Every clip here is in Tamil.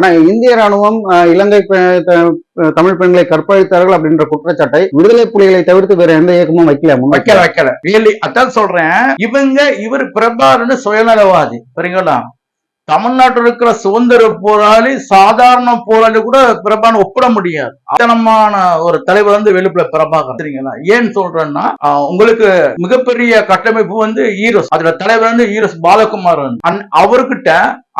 ஆனா இந்திய ராணுவம் இலங்கை தமிழ் பெண்களை கற்பழித்தார்கள் அப்படின்ற குற்றச்சாட்டை விடுதலை புலிகளை தவிர்த்து வேற எந்த இயக்கமும் வைக்கல வைக்கல வைக்கல. ரியலி அதான் சொல்றேன். இவங்க இவர் பிரபாகரன் சுயநலவாதி சரிங்களா? தமிழ்நாட்டில் இருக்கிற சுதந்திர போராளி சாதாரண போராளி கூட பிரபான் ஒப்பிட முடியாது. அத்தனமான ஒரு தலைவர் வந்து வெளிப்புல பிரபாகர் சரிங்களா? ஏன் சொல்றேன்னா உங்களுக்கு மிகப்பெரிய கட்டமைப்பு வந்து ஈரோஸ். அதுல தலைவர் வந்து ஈரோஸ் பாலகுமார் அவர்கிட்ட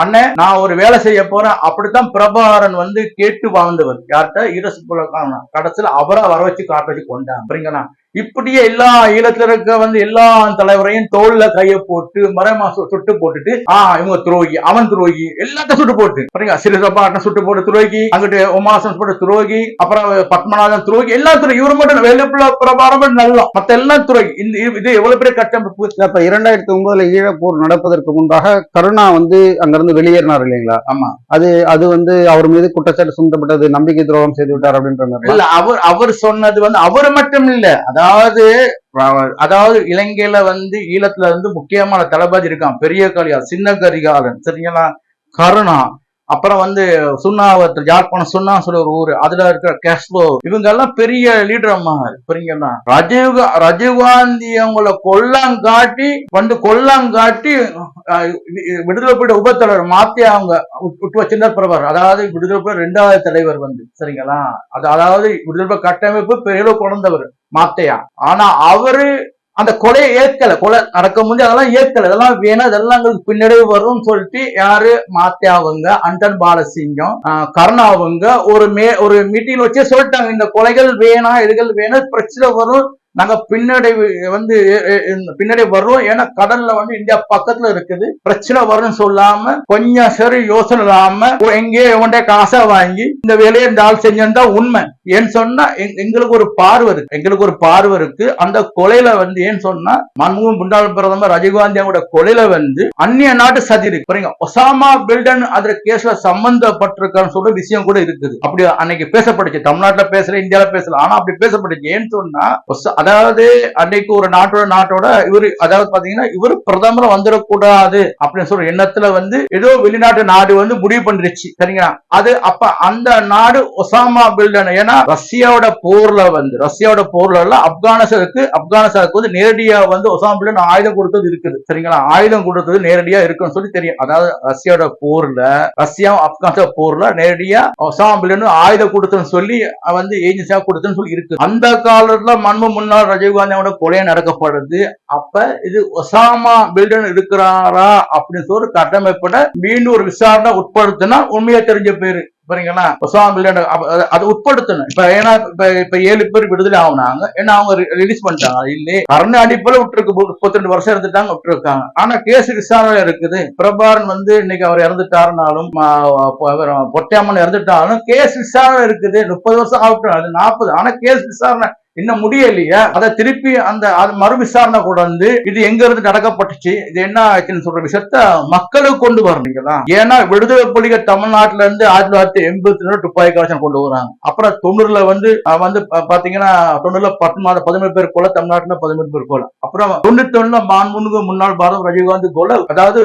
அண்ணன் நான் ஒரு வேலை செய்ய போறேன். அப்படித்தான் பிரபாகரன் வந்து கேட்டு வாழ்ந்தவர். யார்கிட்ட? ஈரோஸ் பாலகுமாரன். கடைசியில அவரா வர வச்சு காட்ட கொண்டேன். அப்படிங்கண்ணா இப்படியே எல்லா ஈழத்துல இருக்க வந்து எல்லா தலைவரையும் தோல்ல கைய போட்டு மரமா சுட்டு போட்டுட்டு ஆஹ் இவங்க துரோகி அவன் துரோகி எல்லாத்தையும் சுட்டு போட்டு. சரிங்களா சிறுசபாட்டை சுட்டு போட்டு துரோகி அங்கிட்டு உமாசன் போட்டு துரோகி அப்புறம் பத்மநாதன் துரோகி எல்லா துறை இவரு மட்டும் வெள்ளுப்புல பிரபாரம் நல்லா. மத்த எல்லாம் துரோகி. இந்த இது எவ்வளவு பெரிய கட்டமைப்பு? இப்ப இரண்டாயிரத்தி ஒன்பதுல ஈழப்போர் நடப்பதற்கு முன்பாக கருணா வந்து அங்கிருந்து வெளியேறினார் இல்லைங்களா? ஆமா. அது அது வந்து அவர் மீது குற்றச்சாட்டு சுமத்தப்பட்டது நம்பிக்கை துரோகம் செய்து விட்டார் அப்படின்ற இல்ல அவர் அவர் சொன்னது வந்து அவர் மட்டும் இல்ல. அதாவது அதாவது இலங்கையில வந்து ஈழத்துல வந்து முக்கியமான தளபதி இருக்கான் பெரிய கரிகால் சின்ன கரிகாலன் சரிங்களா? கருணா. அப்புறம் வந்து சுண்ணாவத்து யாழ்ப்பாணம் சுண்ணா சொல்லி ஒரு ஊரு அதுல இருக்கிற கேஸ்லோ இவங்க எல்லாம் பெரிய லீடர் அம்மா புரியுங்களா ரஜீவ் கா- ரஜீவ்காந்தி அவங்கள கொல்லாங்காட்டி வந்து கொல்லாங்காட்டி அஹ், விடுதலை புலிட உபத்தலைவர் மாத்தி அவங்க விட்டு- விட்டு வச்சிருந்தார் பிரபர் அதாவது விடுதலை போய் ரெண்டாவது தலைவர் வந்து சரிங்களா? அது அதாவது விடுதலை கட்டமைப்பு பெரிய குழந்தவர் மாத்தையா ஆனா அவரு அந்த கொலையை ஏற்கல. கொலை நடக்க முடியும் அதெல்லாம் ஏற்கல. இதெல்லாம் வேணும். இதெல்லாம் எங்களுக்கு பின்னடைவு வரும்னு சொல்லிட்டு யாரு? மாத்தியாவுங்க அண்டன் பாலசிங்கம் ஆஹ் ஒரு மே ஒரு மீட்டிங் வச்சே சொல்லிட்டாங்க. இந்த கொலைகள் வேணாம் இதுகள் வேணும் பிரச்சனை வரும். நாங்க பின்னடைவு வந்து எ- வர்றோம். இந்த ஏன்னா கடல்ல வந்து இந்தியா பக்கத்துல இருக்குது. பிரச்சனை வரும்னு சொல்லாம கொஞ்சம் சரி யோசனை இல்லாம எங்கேயோ உண்டே காசா வாங்கி இந்த வேலையை இந்த ஆள் செஞ்சிருந்தா உண்மை. ஏன்னு சொன்னா எங்களுக்கு ஒரு பார்வை இருக்கு. எங்களுக்கு ஒரு பார்வை இருக்கு. அந்த கொலையில வந்து ஏன்னு சொன்னா மன்மோகன் முன்னாள் பிரதமர் ராஜீவ்காந்தியோட கொலையில வந்து அந்நிய நாட்டு சதி இருக்கு. புரியுங்க ஒசாமா பில்டன் அதுல கேஸ்ல சம்பந்தப்பட்டிருக்கான்னு சொல்ற விஷயம் கூட இருக்குது. அப்படி அன்னைக்கு பேசப்படுச்சு தமிழ்நாட்டுல பேசல இந்தியால பேசல. ஆனா அப்படி பேசப்படுச்சு ஏன்னு சொன்னா ஒசா- அதாவது அன்னைக்கு ஒரு நாட்டோட நாட்டோட இவரு அதாவது பாத்தீங்கன்னா இவரு பிரதமர் வந்துடக்கூடாது அப்படின்னு சொல்ற எண்ணத்துல வந்து ஏதோ வெளிநாட்டு நாடு வந்து முடிவு பண்ணிருச்சு. சரிங்களா? அது அப்ப அந்த நாடு ஒசாமா பில்டன் ஏன்னா ரஷ்யாவோட போர்ல வந்து ரஷ்யாவோட போர்ல எல்லாம் ஆப்கானிஸ்தானுக்கு ஆப்கானிஸ்தானுக்கு வந்து நேரடியா வந்து ஒசாமா பில்டன் ஆயுதம் கொடுத்தது இருக்குது. சரிங்களா? ஆயுதம் கொடுத்தது நேரடியா இருக்குன்னு சொல்லி தெரியும். அதாவது ரஷ்யாவோட போர்ல ரஷ்யா ஆப்கானிஸ்தான் போர்ல நேரடியா ஒசாமா பில்டன் ஆயுதம் கொடுத்துன்னு சொல்லி வந்து ஏஜென்சியா கொடுத்துன்னு சொல்லி இருக்கு அந்த காலத்துல மன்மு முன்னாள் ராஜீவ்காந்தியோட கொலை நடக்கப்படுது அப்ப இது ஒசாமா பில்டன் இருக்கிறாரா அப்படின்னு சொல்லி ஒரு கட்டமைப்பட மீண்டும் ஒரு விசாரணை உட்படுத்தினா உண்மையா தெரிஞ்ச பேரு. சரிங்களா? ஒசாமா பில்டன் அப்ப அது- உட்படுத்தணும். இப்ப ஏன்னா இப்ப இப்ப ஏழு பேர் விடுதலை ஆகுனாங்க. ஏன்னா அவங்க ரிலீஸ் பண்ணிட்டாங்க. அது இல்லையே. கருணை அடிப்பில் விட்டுருக்கு. முப்பத்தி ரெண்டு வருஷம் இருந்துட்டாங்க விட்டுருக்காங்க. ஆனா கேஸ் விசாரணை இருக்குது. பிரபாரன் வந்து இன்னைக்கு அவர் இறந்துட்டாருனாலும் பொட்டியாமன் இறந்துட்டாலும் கேஸ் விசாரணை இருக்குது. முப்பது வருஷம் ஆகட்டும். அது நாற்பது. ஆனா கேஸ் விசாரணை இன்னும் முடியலையா. அதை திருப்பி அந்த அது மறு விசாரணை கொண்டு வந்து இது எங்க இருந்து நடக்கப்பட்டுச்சு இது என்ன ஆச்சுன்னு சொல்ற விஷயத்த மக்களுக்கு கொண்டு வரணுங்களா ஏன்னா விடுதலை புலிகள் தமிழ்நாட்டுல இருந்து ஆயிரத்தி தொள்ளாயிரத்தி எண்பத்தி ரெண்டு துப்பாக்கி கலெக்ஷன் கொண்டு வராங்க. அப்புறம் தொண்ணூறுல வந்து வந்து பாத்தீங்கன்னா தொண்ணூறுல பத்து பதினேழு பேர் கொலை தமிழ்நாட்டுல பதிமூணு பேர் கொலை. அப்புறம் தொண்ணூத்தி ஒண்ணுல மாண்புமிகு முன்னாள் பாரத ராஜீவ்காந்தி கொலை. அதாவது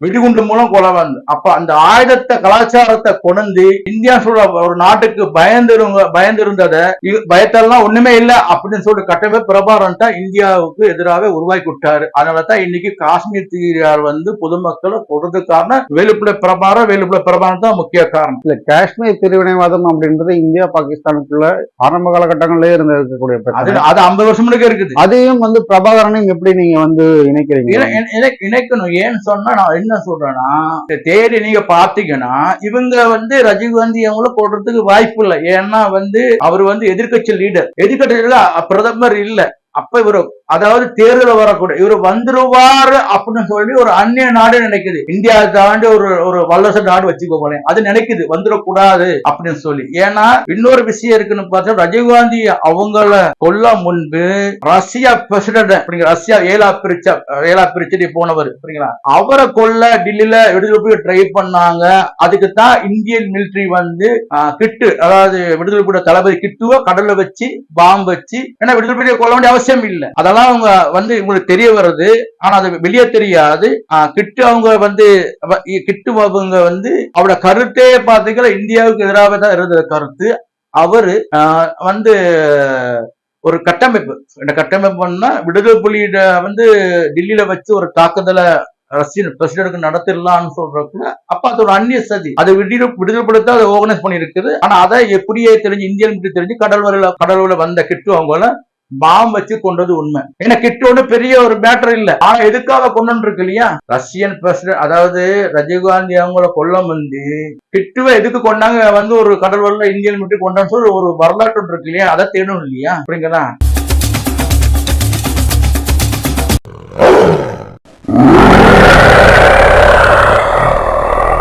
வெடிகுண்டு மூலம் கொலை வந்து. அப்ப அந்த ஆயுதத்தை கலாச்சாரத்தை கொண்டு இந்தியா சொல்ற ஒரு நாட்டுக்கு பயந்துருங்க பயந்திருந்ததை பயத்தெல்லாம் ஒண்ணுமே இல்ல அப்படின்னு சொல்லிட்டு கட்டவே பிரபாரன் தான் இந்தியாவுக்கு எதிராக உருவாக்கி விட்டாரு. அதனாலதான் இன்னைக்கு காஷ்மீர் தீயார் வந்து பொதுமக்களை கொடுறது காரணம் வேலுப்புல பிரபாரம் வேலுப்புல பிரபாரம் தான் முக்கிய காரணம். இல்ல காஷ்மீர் பிரிவினைவாதம் அப்படின்றது இந்தியா பாகிஸ்தானுக்குள்ள ஆரம்ப காலகட்டங்களிலே இருந்து இருக்கக்கூடிய அது ஐம்பது வருஷம் முன்னாடி இருக்குது. அதையும் வந்து பிரபாகரனையும் எப்படி நீங்க வந்து இணைக்கிறீங்க? இணை- இணை- இணை- இணைக்கணும். ஏன்னு சொன்னா நான் என்ன சொல்றேன்னா இந்த தேடி நீங்க பாத்தீங்கன்னா இவங்க வந்து ரஜீவ்காந்தி அவங்கள போடுறதுக்கு வாய்ப்பு இல்லை. ஏன்னா வந்து அவர் வந்து எதிர்கட்சி லீடர் எதிர்க்கட்சியில பிரதமர் இல்ல. அப்ப இவர் அதாவது தேர்தல் வரக்கூடிய இவர் வந்துருவாரு அப்படின்னு சொல்லி ஒரு அந்நிய நாடு நினைக்குது. இந்தியா தாண்டி ஒரு ஒரு வல்லரசு நாடு வச்சுக்கோங்களேன் அது நினைக்குது. வந்துடக்கூடாது அப்படின்னு சொல்லி. ஏன்னா இன்னொரு விஷயம் இருக்குன்னு பார்த்தா ரஜினிகாந்தி அவங்கள கொல்ல முன்பு ரஷ்யா பிரசிடண்ட் அப்படிங்கிற ரஷ்யா ஏலா பிரிச்ச ஏலா பிரிச்சடி போனவர் சரிங்களா அவரை கொல்ல டில்லியில விடுதலை போய் ட்ரை பண்ணாங்க. அதுக்கு தான் இந்தியன் மிலிட்டரி வந்து கிட்டு அதாவது விடுதலை புலிகள் தளபதி கிட்டுவ கடல்ல வச்சு பாம்பு வச்சு ஏன்னா விடுதலை புலிகளை கொல்ல வேண்டிய அவசியம் இல்லை. அதெல்லாம் அவங்க வந்து உங்களுக்கு தெரிய வருது ஆனா அது வெளியே தெரியாது. கிட்டு அவங்க வந்து கிட்டு அவங்க வந்து அவரோட கருத்தே பாத்தீங்கன்னா இந்தியாவுக்கு எதிராக தான் இருந்த கருத்து. அவரு வந்து ஒரு கட்டமைப்பு. இந்த கட்டமைப்புன்னா விடுதலை புலியிட வந்து டெல்லியில வச்சு ஒரு தாக்குதலை ரஷ்யன் பிரசிடென்ட்க்கு நடத்திடலாம்னு சொல்றதுல அப்ப அது ஒரு அந்நிய சதி. அதை விடுதலை விடுதலை படுத்த அதை ஆர்கனைஸ் பண்ணி இருக்குது ஆனா அதை எப்படியே தெரிஞ்சு இந்தியன் கிட்ட தெரிஞ்சு கடல் வரையில கடல் வந்த கிட்டு அவங்கள பாம் வச்சு கொண்டது உண்மை. ஏன்னா கிட்ட ஒண்ணு பெரிய ஒரு மேட்டர் இல்ல. ஆனா எதுக்காக கொண்டு இருக்கு இல்லையா? ரஷ்யன் பிரசிடன்ட் அதாவது ரஜினிகாந்தி அவங்கள கொல்ல வந்து கிட்டுவை எதுக்கு கொண்டாங்க? வந்து ஒரு கடல் வரல இந்தியன் மட்டும் கொண்டான்னு சொல்லி ஒரு வரலாற்று இருக்கு இல்லையா? அதை தேடணும் இல்லையா? அப்படிங்களா